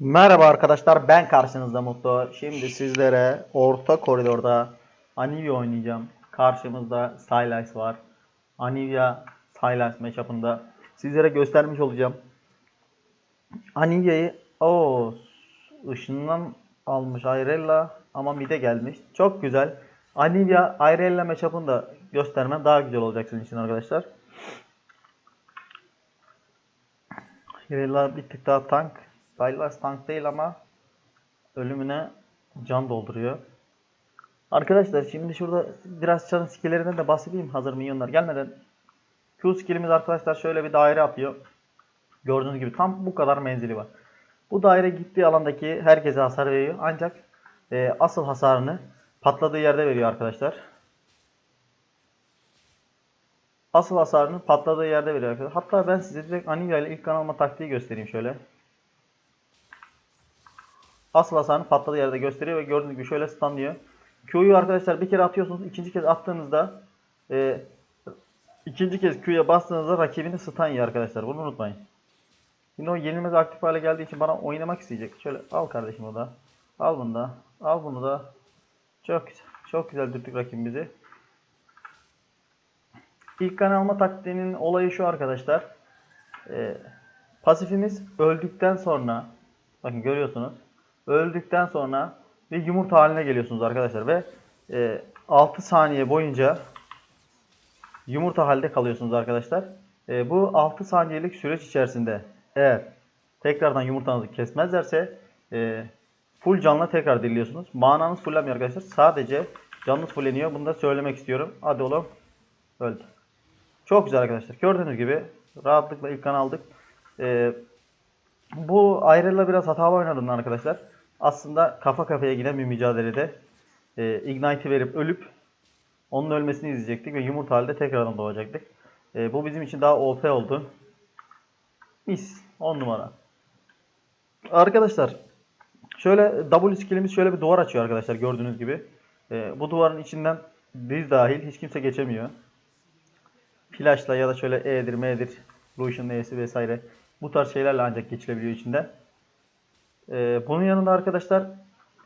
Merhaba arkadaşlar ben karşınızda Mutlu. Şimdi sizlere orta koridorda Anivia oynayacağım. Karşımızda Sylas var. Anivia Sylas matchup'ında sizlere göstermiş olacağım. Anivia'yı o ışından almış Irella ama mid'e gelmiş. Çok güzel. Anivia Irella matchup'ını da göstermem daha güzel olacak sizin için arkadaşlar. Irella bir tık daha tank. Sylas tank değil ama ölümüne can dolduruyor. Arkadaşlar şimdi şurada biraz çarın skillerinden de bahsedeyim hazır minyonlar gelmeden. Q skillimiz arkadaşlar şöyle bir daire atıyor. Gördüğünüz gibi tam bu kadar menzili var. Bu daire gittiği alandaki herkese hasar veriyor. Ancak e, asıl hasarını patladığı yerde veriyor arkadaşlar. Asıl hasarını patladığı yerde veriyor arkadaşlar. Hatta ben size direkt Anivia ile ilk kanalıma taktiği göstereyim şöyle. Asıl hasarını patladığı yerde gösteriyor ve gördüğünüz gibi şöyle stunlıyor. Q'yu arkadaşlar bir kere atıyorsunuz. ikinci kez attığınızda e, ikinci kez Q'ya bastığınızda rakibini stun yiyor arkadaşlar. Bunu unutmayın. Şimdi o yenilmez aktif hale geldiği için bana oynamak isteyecek. Şöyle al kardeşim o da. Al bunu da. Al bunu da. Çok güzel. Çok güzel dürttük rakibimizi. İlk kan alma taktiğinin olayı şu arkadaşlar. Ee, pasifimiz öldükten sonra bakın görüyorsunuz. Öldükten sonra bir yumurta haline geliyorsunuz arkadaşlar ve e, 6 saniye boyunca yumurta halde kalıyorsunuz arkadaşlar. E, bu 6 saniyelik süreç içerisinde eğer tekrardan yumurtanızı kesmezlerse e, full canla tekrar diriliyorsunuz. Mananız fullenmiyor arkadaşlar. Sadece canınız fulleniyor. Bunu da söylemek istiyorum. Hadi oğlum. Öldü. Çok güzel arkadaşlar. Gördüğünüz gibi rahatlıkla ilk kan aldık. E, bu Ayrel'la biraz hatalı oynadım arkadaşlar. Aslında kafa kafaya giden bir mücadelede e, Ignite'i verip ölüp onun ölmesini izleyecektik ve yumurta halde tekrardan doğacaktık. E, bu bizim için daha OP oldu. Mis. 10 numara. Arkadaşlar şöyle W skillimiz şöyle bir duvar açıyor arkadaşlar gördüğünüz gibi. E, bu duvarın içinden biz dahil hiç kimse geçemiyor. Flash'la ya da şöyle E'dir M'dir Lucian'ın E'si vesaire bu tarz şeylerle ancak geçilebiliyor içinden. Ee, bunun yanında arkadaşlar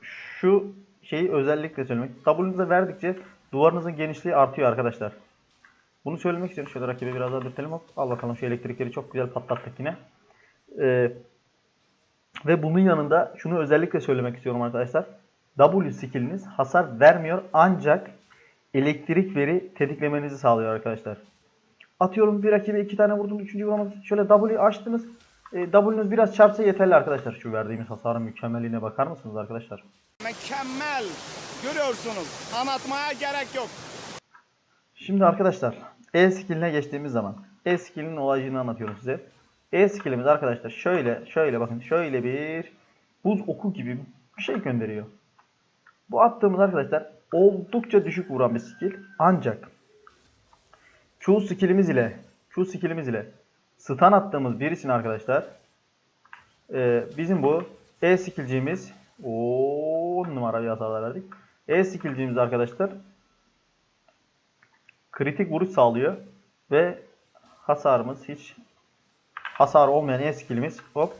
şu şeyi özellikle söylemek. W'nuza verdikçe duvarınızın genişliği artıyor arkadaşlar. Bunu söylemek istiyorum. Şöyle rakibe biraz daha dürtelim. Hop. Al bakalım şu elektrikleri çok güzel patlattık yine. Ee, ve bunun yanında şunu özellikle söylemek istiyorum arkadaşlar. W skilliniz hasar vermiyor ancak elektrik veri tetiklemenizi sağlıyor arkadaşlar. Atıyorum bir rakibe iki tane vurdunuz. Üçüncü vuramadınız. Şöyle W açtınız. E, W'nuz biraz çarpsa yeterli arkadaşlar. Şu verdiğimiz hasarın mükemmelliğine bakar mısınız arkadaşlar? Mükemmel. Görüyorsunuz. Anlatmaya gerek yok. Şimdi arkadaşlar E skilline geçtiğimiz zaman E skillinin olayını anlatıyorum size. E skillimiz arkadaşlar şöyle şöyle bakın şöyle bir buz oku gibi bir şey gönderiyor. Bu attığımız arkadaşlar oldukça düşük vuran bir skill. Ancak Q skillimiz ile Q skillimiz ile stun attığımız birisini arkadaşlar e, bizim bu E skillciğimiz o numara bir hasar verdik. E skillciğimiz arkadaşlar kritik vuruş sağlıyor ve hasarımız hiç hasar olmayan E skillimiz hop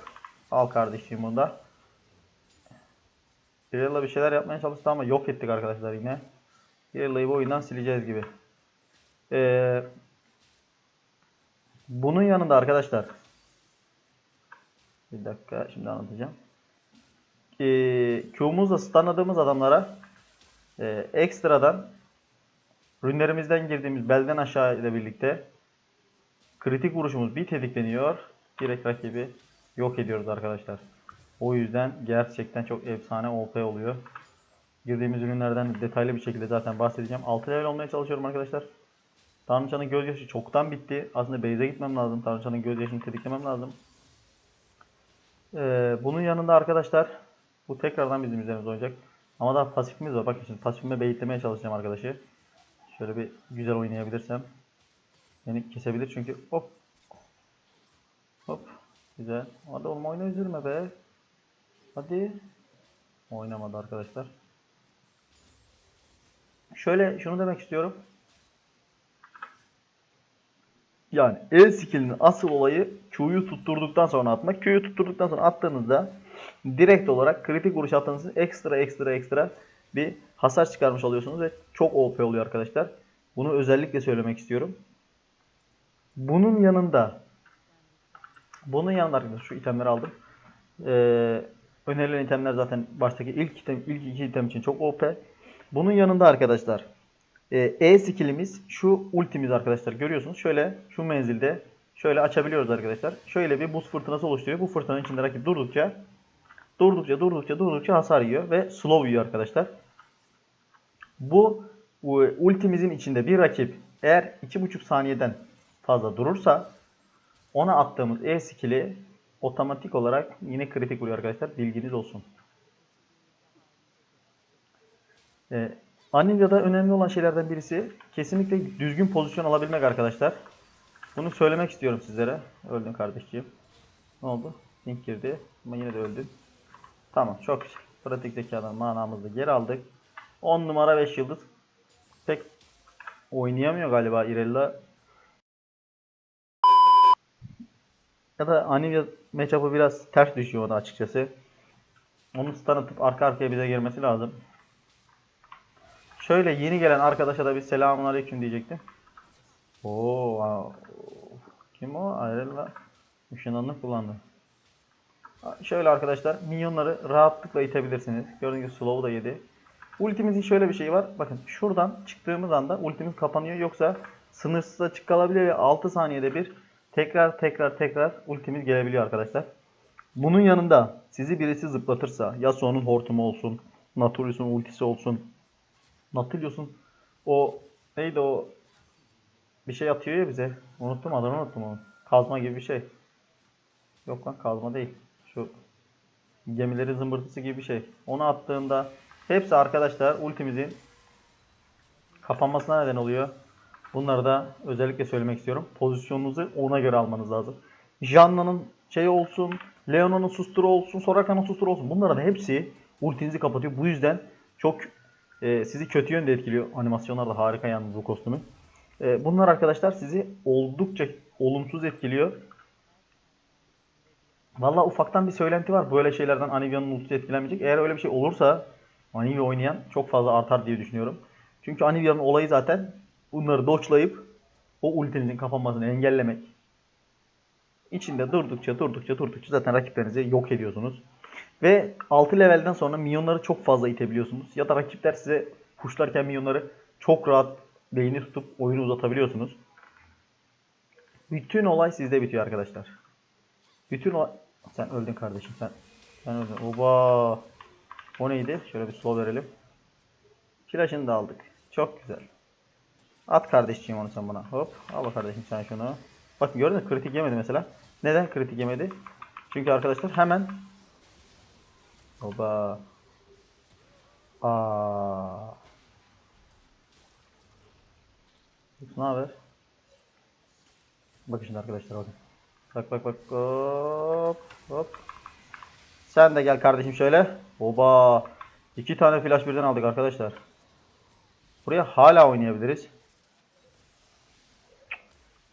al kardeşim bunda. Irella bir şeyler yapmaya çalıştı ama yok ettik arkadaşlar yine. Irella'yı bu oyundan sileceğiz gibi. Ee, bunun yanında arkadaşlar bir dakika şimdi anlatacağım. Ee, Q'muzla stunladığımız adamlara e, ekstradan rünlerimizden girdiğimiz belden aşağı ile birlikte kritik vuruşumuz bir tetikleniyor. Direkt rakibi yok ediyoruz arkadaşlar. O yüzden gerçekten çok efsane OP oluyor. Girdiğimiz ürünlerden detaylı bir şekilde zaten bahsedeceğim. 6 level olmaya çalışıyorum arkadaşlar. Tanrıçanın gözyaşı çoktan bitti. Aslında base'e gitmem lazım. Tanrıçanın gözyaşını tetiklemem lazım. Ee, bunun yanında arkadaşlar bu tekrardan bizim üzerimize oynayacak. Ama daha pasifimiz var. Bakın şimdi pasifime beyitlemeye çalışacağım arkadaşı. Şöyle bir güzel oynayabilirsem. Beni kesebilir çünkü hop. Hop. Güzel. Hadi oğlum oyna üzülme be. Hadi. Oynamadı arkadaşlar. Şöyle şunu demek istiyorum. Yani E skillinin asıl olayı Q'yu tutturduktan sonra atmak. Q'yu tutturduktan sonra attığınızda direkt olarak kritik vuruş attığınız için ekstra ekstra ekstra bir hasar çıkarmış oluyorsunuz ve çok OP oluyor arkadaşlar. Bunu özellikle söylemek istiyorum. Bunun yanında bunun yanında arkadaşlar şu itemleri aldım. Ee, önerilen itemler zaten baştaki ilk item, ilk iki item için çok OP. Bunun yanında arkadaşlar e, E skillimiz şu ultimiz arkadaşlar görüyorsunuz. Şöyle şu menzilde şöyle açabiliyoruz arkadaşlar. Şöyle bir buz fırtınası oluşturuyor. Bu fırtınanın içinde rakip durdukça durdukça durdukça durdukça hasar yiyor ve slow yiyor arkadaşlar. Bu, bu ultimizin içinde bir rakip eğer 2.5 saniyeden fazla durursa ona attığımız E skill'i otomatik olarak yine kritik vuruyor arkadaşlar. Bilginiz olsun. Ee, Anilya'da önemli olan şeylerden birisi kesinlikle düzgün pozisyon alabilmek arkadaşlar. Bunu söylemek istiyorum sizlere. Öldün kardeşciğim. Ne oldu? Link girdi ama yine de öldün. Tamam çok güzel. Pratik zekadan manamızı geri aldık. 10 numara 5 yıldız. Pek oynayamıyor galiba Irella. Ya da Anivia matchup'ı biraz ters düşüyor ona açıkçası. Onun stun atıp arka arkaya bize girmesi lazım. Şöyle yeni gelen arkadaşa da bir selamun aleyküm diyecektim. Oo, kim o? Ayrıla ışınlanını kullandı. Şöyle arkadaşlar minyonları rahatlıkla itebilirsiniz. Gördüğünüz gibi slow da yedi. Ultimizin şöyle bir şeyi var. Bakın şuradan çıktığımız anda ultimiz kapanıyor. Yoksa sınırsız açık kalabiliyor ve 6 saniyede bir tekrar tekrar tekrar ultimiz gelebiliyor arkadaşlar. Bunun yanında sizi birisi zıplatırsa Yasuo'nun hortumu olsun, Naturius'un ultisi olsun, Nautilus'un o neydi o bir şey atıyor ya bize. Unuttum adını unuttum onu. Kazma gibi bir şey. Yok lan kazma değil. Şu gemilerin zımbırtısı gibi bir şey. Onu attığında hepsi arkadaşlar ultimizin kapanmasına neden oluyor. Bunları da özellikle söylemek istiyorum. Pozisyonunuzu ona göre almanız lazım. Janna'nın şey olsun, Leona'nın susturu olsun, Soraka'nın susturu olsun. Bunların hepsi ultinizi kapatıyor. Bu yüzden çok e, sizi kötü yönde etkiliyor. Animasyonlar da harika yalnız bu kostümün. E, bunlar arkadaşlar sizi oldukça olumsuz etkiliyor. Valla ufaktan bir söylenti var. Böyle şeylerden Anivia'nın ultisi etkilenmeyecek. Eğer öyle bir şey olursa Anivia oynayan çok fazla artar diye düşünüyorum. Çünkü Anivia'nın olayı zaten bunları doçlayıp o ultinizin kapanmasını engellemek. İçinde durdukça durdukça durdukça zaten rakiplerinizi yok ediyorsunuz. Ve 6 levelden sonra minyonları çok fazla itebiliyorsunuz. Ya da rakipler size kuşlarken minyonları çok rahat beyni tutup oyunu uzatabiliyorsunuz. Bütün olay sizde bitiyor arkadaşlar. Bütün olay... Sen öldün kardeşim sen. Sen öldün. Oba. O neydi? Şöyle bir slow verelim. Flash'ını da aldık. Çok güzel. At kardeşciğim onu sen bana. Hop. Al kardeşim sen şunu. Bakın gördün mü? Kritik yemedi mesela. Neden kritik yemedi? Çünkü arkadaşlar hemen Oba. Aa. Ne haber? Bakın şimdi arkadaşlar bakın. Bak bak bak hop hop. Sen de gel kardeşim şöyle. Oba. İki tane flash birden aldık arkadaşlar. Buraya hala oynayabiliriz.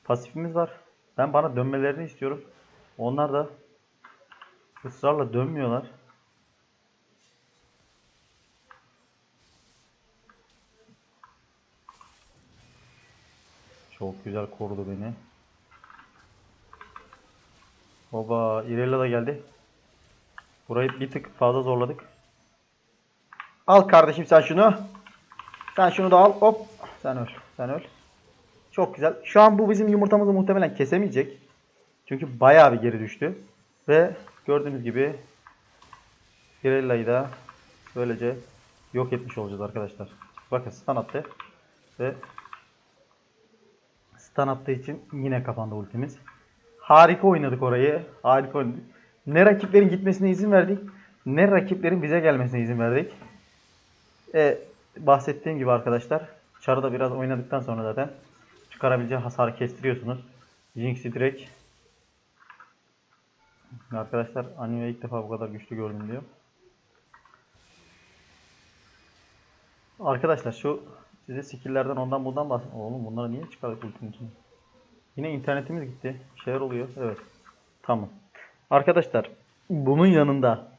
Pasifimiz var. Ben bana dönmelerini istiyorum. Onlar da ısrarla dönmüyorlar. Çok güzel korudu beni. Baba İrella da geldi. Burayı bir tık fazla zorladık. Al kardeşim sen şunu. Sen şunu da al. Hop. Sen öl. Sen öl. Çok güzel. Şu an bu bizim yumurtamızı muhtemelen kesemeyecek. Çünkü bayağı bir geri düştü. Ve gördüğünüz gibi Irella'yı da böylece yok etmiş olacağız arkadaşlar. Bakın stun attı. Ve stun attığı için yine kapandı ultimiz. Harika oynadık orayı. Harika oynadık. Ne rakiplerin gitmesine izin verdik. Ne rakiplerin bize gelmesine izin verdik. E, bahsettiğim gibi arkadaşlar. Çarıda biraz oynadıktan sonra zaten çıkarabileceği hasarı kestiriyorsunuz. Jinx'i direkt Arkadaşlar anime ilk defa bu kadar güçlü gördüm diyor. Arkadaşlar şu size skill'lerden ondan bundan bahs... Oğlum bunları niye çıkardık ultinin içine? Yine internetimiz gitti. Bir şeyler oluyor. Evet. Tamam. Arkadaşlar bunun yanında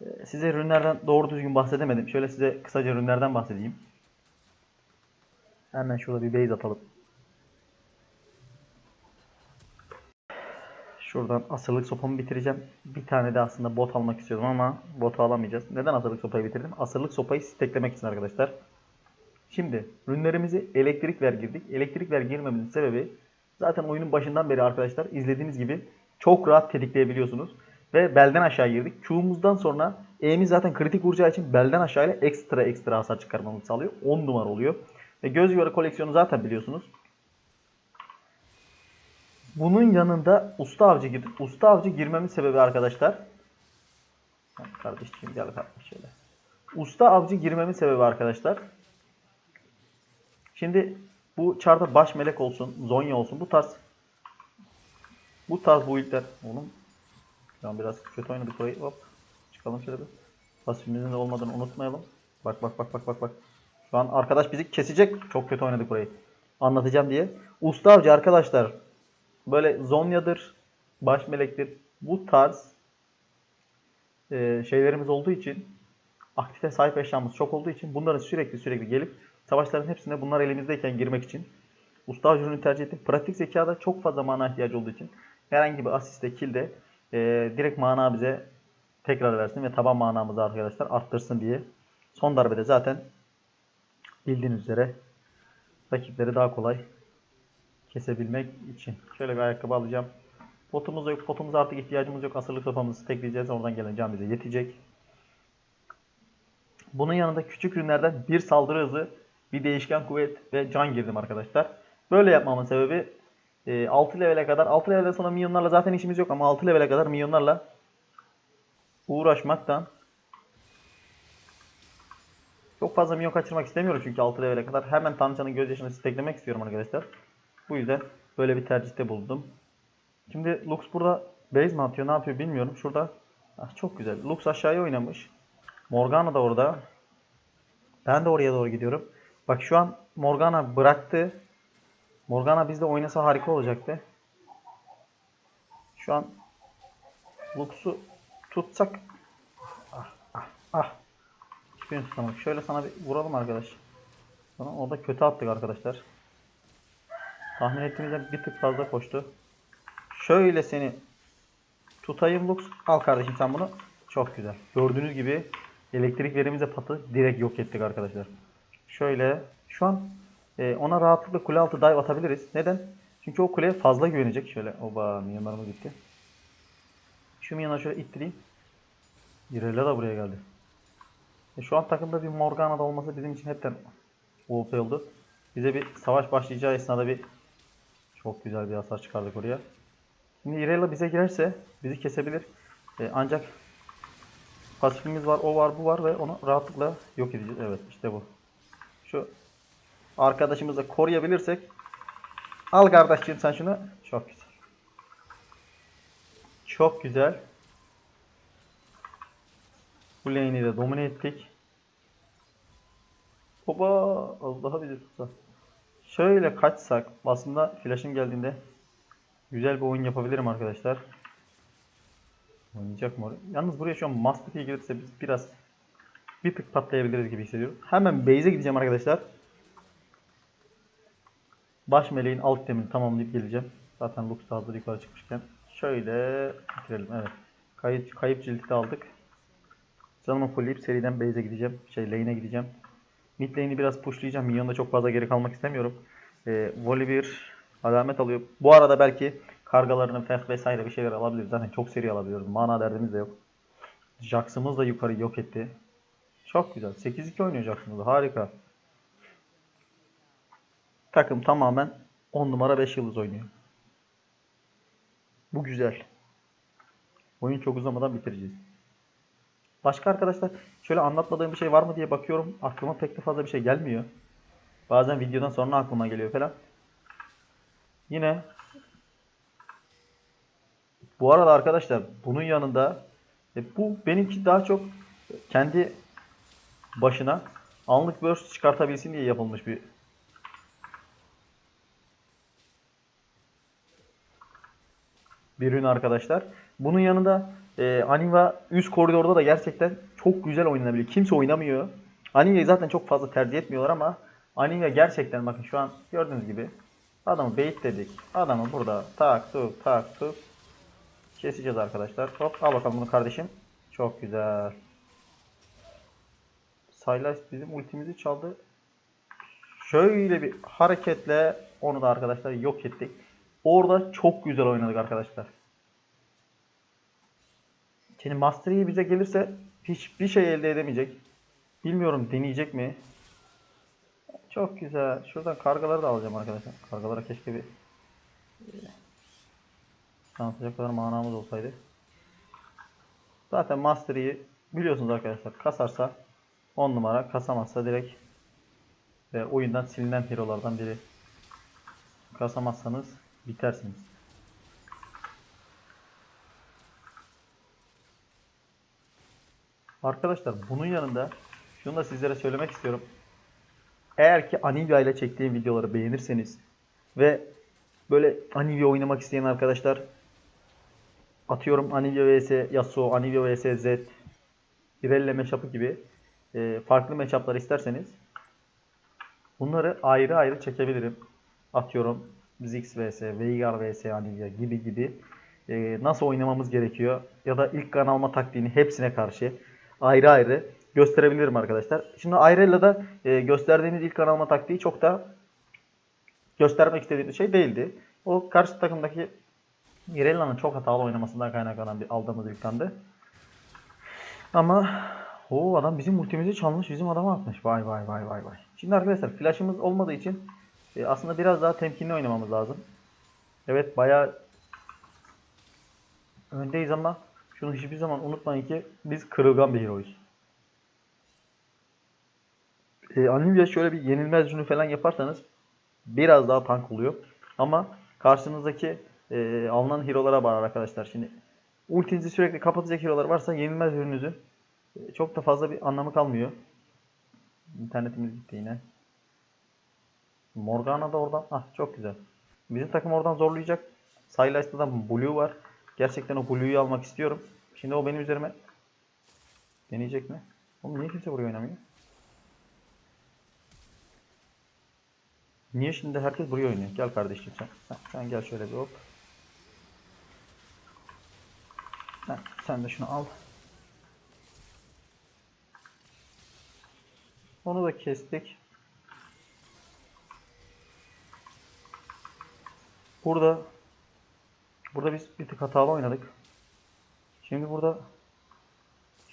Ee, Size ürünlerden doğru düzgün bahsedemedim. Şöyle size kısaca ürünlerden bahsedeyim. Hemen şurada bir base atalım. Şuradan asırlık sopamı bitireceğim. Bir tane de aslında bot almak istiyordum ama botu alamayacağız. Neden asırlık sopayı bitirdim? Asırlık sopayı steklemek için arkadaşlar. Şimdi ürünlerimizi elektrik ver girdik. Elektrik ver girmemizin sebebi zaten oyunun başından beri arkadaşlar izlediğiniz gibi çok rahat tetikleyebiliyorsunuz. Ve belden aşağı girdik. Q'muzdan sonra E'miz zaten kritik vuracağı için belden aşağıya ekstra ekstra hasar çıkarmamızı sağlıyor. 10 numara oluyor. Ve göz yuvarı koleksiyonu zaten biliyorsunuz. Bunun yanında usta avcı girdik. Usta avcı girmemin sebebi arkadaşlar. Kardeşim gel kardeşim şöyle. Usta avcı girmemin sebebi arkadaşlar. Şimdi bu çarda baş melek olsun, Zonya olsun bu tarz bu tarz build'ler oğlum an biraz kötü oynadık burayı hop çıkalım şöyle bir. Pasifimizin de olmadığını unutmayalım. Bak bak bak bak bak bak. Şu an arkadaş bizi kesecek. Çok kötü oynadık burayı. Anlatacağım diye. Usta avcı arkadaşlar böyle Zonya'dır baş melektir. Bu tarz e, şeylerimiz olduğu için aktife sahip eşyamız çok olduğu için bunların sürekli sürekli gelip savaşların hepsine bunlar elimizdeyken girmek için usta avcılığını tercih ettim. Pratik zekada çok fazla mana ihtiyacı olduğu için herhangi bir asiste, killde e, direkt mana bize tekrar versin ve taban manamızı arkadaşlar arttırsın diye. Son darbede zaten bildiğiniz üzere rakipleri daha kolay kesebilmek için. Şöyle bir ayakkabı alacağım. Potumuz yok. Potumuza artık ihtiyacımız yok. Asırlık sopamızı stekleyeceğiz. Oradan gelen can bize yetecek. Bunun yanında küçük ürünlerden bir saldırı hızı, bir değişken kuvvet ve can girdim arkadaşlar. Böyle yapmamın sebebi e, 6 levele kadar, 6 levelden sonra minyonlarla zaten işimiz yok ama 6 levele kadar minyonlarla uğraşmaktan çok fazla minyon kaçırmak istemiyorum çünkü 6 levele kadar. Hemen Tanrıçanın gözyaşını steklemek istiyorum arkadaşlar. Bu yüzden böyle bir tercihte bulundum. Şimdi Lux burada base mi atıyor ne yapıyor bilmiyorum. Şurada ah, çok güzel. Lux aşağıya oynamış. Morgana da orada. Ben de oraya doğru gidiyorum. Bak şu an Morgana bıraktı. Morgana bizde oynasa harika olacaktı. Şu an Lux'u tutsak ah ah ah Hiçbirini tutamadık. Şöyle sana bir vuralım arkadaş. Sonra orada kötü attık arkadaşlar. Tahmin ettiğimizden bir tık fazla koştu. Şöyle seni tutayım Lux. Al kardeşim sen bunu. Çok güzel. Gördüğünüz gibi elektrik verimize patı direkt yok ettik arkadaşlar. Şöyle şu an e, ona rahatlıkla kule altı dive atabiliriz. Neden? Çünkü o kuleye fazla güvenecek. Şöyle oba minyonlarımız gitti. Şu minyonları şöyle ittireyim. Irela da buraya geldi. E, şu an takımda bir Morgana da olması bizim için hepten OP oldu. Bize bir savaş başlayacağı esnada bir çok güzel bir hasar çıkardık oraya. Şimdi Irela bize girerse bizi kesebilir. E, ancak pasifimiz var, o var, bu var ve onu rahatlıkla yok edeceğiz. Evet işte bu. Şu arkadaşımızı koruyabilirsek al kardeşciğim sen şunu. Çok güzel. Çok güzel. Bu lane'i de domine ettik. Oba az daha bizi tutsa. Şöyle kaçsak aslında flash'ım geldiğinde güzel bir oyun yapabilirim arkadaşlar. Oynayacak mı? Yalnız buraya şu an Mastiff'e gelirse biz biraz bir tık patlayabiliriz gibi hissediyorum. Hemen base'e gideceğim arkadaşlar. Baş meleğin alt temini tamamlayıp geleceğim. Zaten Lux da hazır yukarı çıkmışken. Şöyle bitirelim. Evet. Kayıp, kayıp cildi de aldık. Canımı fullleyip seriden base'e gideceğim. Şey lane'e gideceğim. Mid lane'i biraz pushlayacağım. Minyonda çok fazla geri kalmak istemiyorum. Ee, Voli bir alamet alıyor. Bu arada belki kargalarını feh vesaire bir şeyler alabiliriz. Zaten çok seri alabiliyoruz. Mana derdimiz de yok. Jax'ımız da yukarı yok etti. Çok güzel. 8-2 oynuyor Jax'ımız da. Harika. Takım tamamen 10 numara 5 yıldız oynuyor. Bu güzel. Oyun çok uzamadan bitireceğiz. Başka arkadaşlar şöyle anlatmadığım bir şey var mı diye bakıyorum. Aklıma pek de fazla bir şey gelmiyor. Bazen videodan sonra aklıma geliyor falan. Yine bu arada arkadaşlar bunun yanında e, bu benimki daha çok kendi başına anlık burst çıkartabilsin diye yapılmış bir bir ürün arkadaşlar. Bunun yanında e, Aniva üst koridorda da gerçekten çok güzel oynanabiliyor. Kimse oynamıyor. Aniva'yı zaten çok fazla tercih etmiyorlar ama Aniva gerçekten bakın şu an gördüğünüz gibi adamı baitledik. Adamı burada tak tuk tak tuk keseceğiz arkadaşlar. Hop al bakalım bunu kardeşim. Çok güzel. Sylas bizim ultimizi çaldı. Şöyle bir hareketle onu da arkadaşlar yok ettik. Orada çok güzel oynadık arkadaşlar. Şimdi Master Yi bize gelirse hiçbir şey elde edemeyecek. Bilmiyorum deneyecek mi? Çok güzel. Şuradan kargaları da alacağım arkadaşlar. Kargalara keşke bir tanıtacak kadar manamız olsaydı. Zaten Master Yi biliyorsunuz arkadaşlar. Kasarsa 10 numara. Kasamazsa direkt ve oyundan silinen hero'lardan biri. Kasamazsanız bitersiniz. Arkadaşlar bunun yanında şunu da sizlere söylemek istiyorum. Eğer ki Anivia ile çektiğim videoları beğenirseniz ve böyle Anivia oynamak isteyen arkadaşlar atıyorum Anivia vs Yasuo, Anivia vs Zed, Irelia matchup'ı gibi e, farklı matchup'lar isterseniz bunları ayrı ayrı çekebilirim. Atıyorum Ziggs vs, Veigar vs Anivia gibi gibi e, nasıl oynamamız gerekiyor ya da ilk kan alma taktiğini hepsine karşı ayrı ayrı gösterebilirim arkadaşlar. Şimdi Ayrella'da e, gösterdiğiniz ilk kan alma taktiği çok da göstermek istediğimiz şey değildi. O karşı takımdaki Irella'nın çok hatalı oynamasından kaynaklanan bir aldığımız ilk kandı. Ama o adam bizim ultimizi çalmış, bizim adama atmış. Vay vay vay vay vay. Şimdi arkadaşlar flash'ımız olmadığı için e, aslında biraz daha temkinli oynamamız lazım. Evet bayağı öndeyiz ama şunu hiçbir zaman unutmayın ki biz kırılgan bir heroyuz. E, Anivia şöyle bir yenilmez cünü falan yaparsanız biraz daha tank oluyor. Ama karşınızdaki e, alınan hero'lara bağlı arkadaşlar. Şimdi ultinizi sürekli kapatacak hero'lar varsa yenilmez ürününüzün e, çok da fazla bir anlamı kalmıyor. İnternetimiz gitti yine. Morgana da oradan. Ah çok güzel. Bizim takım oradan zorlayacak. Sylas'ta da Blue var. Gerçekten o Blue'yu almak istiyorum. Şimdi o benim üzerime deneyecek mi? Oğlum niye kimse buraya oynamıyor? Niye şimdi herkes buraya oynuyor? Gel kardeşim sen. Sen, sen gel şöyle bir hop. Sen, sen de şunu al. Onu da kestik. Burada burada biz bir tık hatalı oynadık. Şimdi burada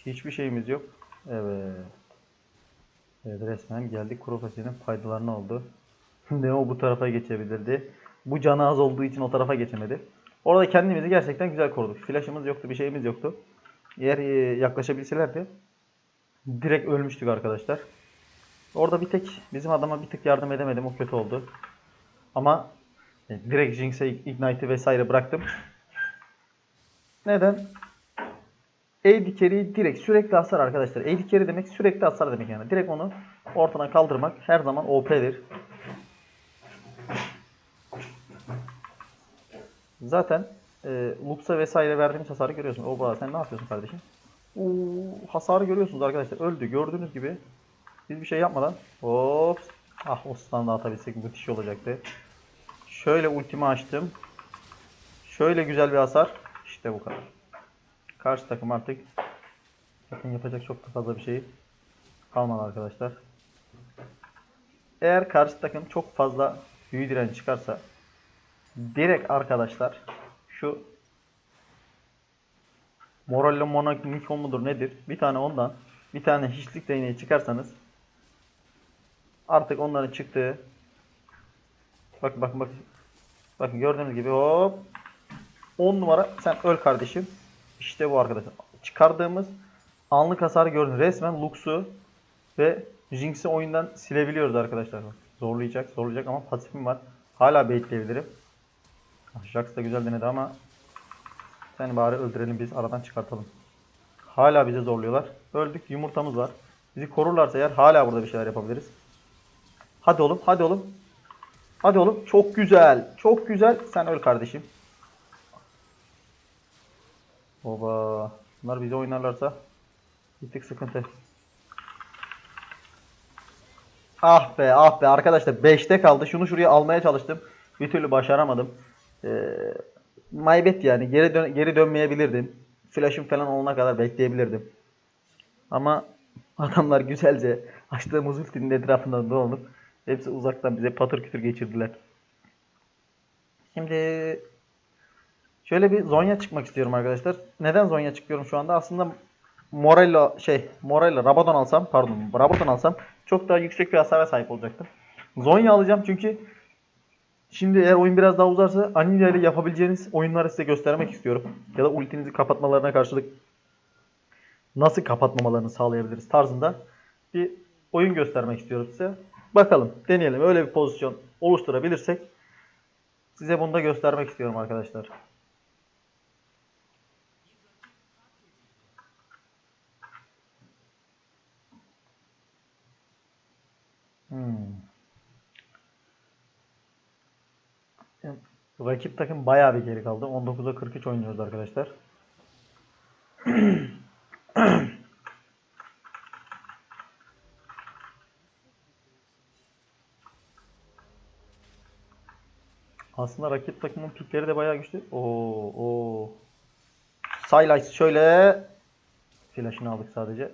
hiçbir şeyimiz yok. Evet. Evet resmen geldik Profesyonel'in faydalarına oldu. Neo bu tarafa geçebilirdi. Bu canı az olduğu için o tarafa geçemedi. Orada kendimizi gerçekten güzel koruduk. Flash'ımız yoktu, bir şeyimiz yoktu. Eğer e, yaklaşabilselerdi direkt ölmüştük arkadaşlar. Orada bir tek bizim adama bir tık yardım edemedim. O kötü oldu. Ama e, direkt Jinx'e Ignite'i vesaire bıraktım. Neden? AD carry direkt sürekli hasar arkadaşlar. AD carry demek sürekli hasar demek yani. Direkt onu ortadan kaldırmak her zaman OP'dir. Zaten e, Lux'a vesaire verdiğimiz hasarı görüyorsun. Oba sen ne yapıyorsun kardeşim? Oo, hasarı görüyorsunuz arkadaşlar. Öldü. Gördüğünüz gibi. Biz bir şey yapmadan. Hop. Ah o standa atabilsek müthiş olacaktı. Şöyle ultimi açtım. Şöyle güzel bir hasar. İşte bu kadar. Karşı takım artık zaten yapacak çok da fazla bir şey kalmadı arkadaşlar. Eğer karşı takım çok fazla büyü direnci çıkarsa direkt arkadaşlar şu Morallo Monaco mudur nedir? Bir tane ondan bir tane hiçlik değneği çıkarsanız artık onların çıktığı bak bak bak bakın gördüğünüz gibi hop 10 numara sen öl kardeşim. İşte bu arkadaşlar. Çıkardığımız anlık hasarı gördün. Resmen Lux'u ve Jinx'i oyundan silebiliyoruz arkadaşlar. Zorlayacak, zorlayacak ama pasifim var. Hala baitleyebilirim. Ah, Jax da güzel denedi ama seni bari öldürelim biz aradan çıkartalım. Hala bize zorluyorlar. Öldük yumurtamız var. Bizi korurlarsa eğer hala burada bir şeyler yapabiliriz. Hadi oğlum hadi oğlum. Hadi oğlum çok güzel. Çok güzel. Sen öl kardeşim. Oba. Bunlar bize oynarlarsa bir tık sıkıntı. Ah be ah be arkadaşlar 5'te kaldı. Şunu şuraya almaya çalıştım. Bir türlü başaramadım. Ee, maybet yani geri dön geri dönmeyebilirdim. Flash'ım falan olana kadar bekleyebilirdim. Ama adamlar güzelce açtığımız ultinin etrafından dolanıp hepsi uzaktan bize patır kütür geçirdiler. Şimdi şöyle bir Zonya çıkmak istiyorum arkadaşlar. Neden Zonya çıkıyorum şu anda? Aslında Morello şey Morello Rabadon alsam pardon Rabadon alsam çok daha yüksek bir hasara sahip olacaktım. Zonya alacağım çünkü şimdi eğer oyun biraz daha uzarsa Anivia ile yapabileceğiniz oyunları size göstermek istiyorum. Ya da ultinizi kapatmalarına karşılık nasıl kapatmamalarını sağlayabiliriz tarzında bir oyun göstermek istiyorum size. Bakalım deneyelim öyle bir pozisyon oluşturabilirsek size bunu da göstermek istiyorum arkadaşlar. Hmm. Rakip takım bayağı bir geri kaldı. 19'a 43 oynuyoruz arkadaşlar. Aslında rakip takımın pikleri de bayağı güçlü. Oo, oo. Silas şöyle flash'ını aldık sadece.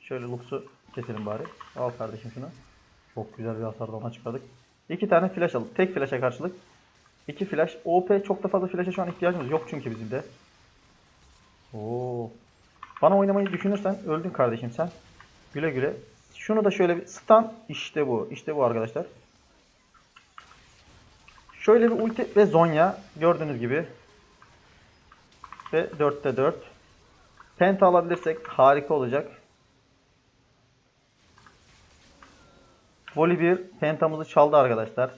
Şöyle Lux'u keselim bari. Al kardeşim şunu. Çok güzel bir hasardan çıkardık. İki tane flash alıp tek flash'a karşılık iki flash. OP çok da fazla flash'a şu an ihtiyacımız yok çünkü bizim de. Oo. Bana oynamayı düşünürsen öldün kardeşim sen. Güle güle. Şunu da şöyle bir stun işte bu. İşte bu arkadaşlar. Şöyle bir ulti ve Zonya gördüğünüz gibi. Ve 4'te 4. Penta alabilirsek harika olacak. Voli 1 pentamızı çaldı arkadaşlar.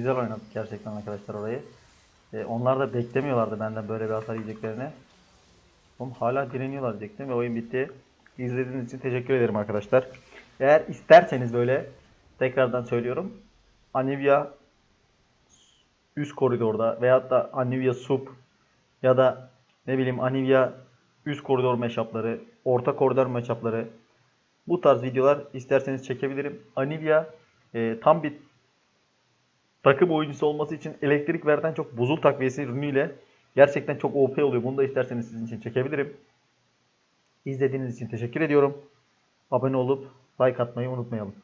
Güzel oynadık gerçekten arkadaşlar orayı. Ee, onlar da beklemiyorlardı benden böyle bir hasar yiyeceklerini. Oğlum hala direniyorlar diyecektim ve oyun bitti. İzlediğiniz için teşekkür ederim arkadaşlar. Eğer isterseniz böyle tekrardan söylüyorum. Anivia üst koridorda veyahut da Anivia sub ya da ne bileyim Anivia üst koridor matchup'ları, orta koridor matchup'ları bu tarz videolar isterseniz çekebilirim. Anivia e, tam bir takım oyuncusu olması için elektrik verden çok buzul takviyesi ürünüyle gerçekten çok OP oluyor. Bunu da isterseniz sizin için çekebilirim. İzlediğiniz için teşekkür ediyorum. Abone olup like atmayı unutmayalım.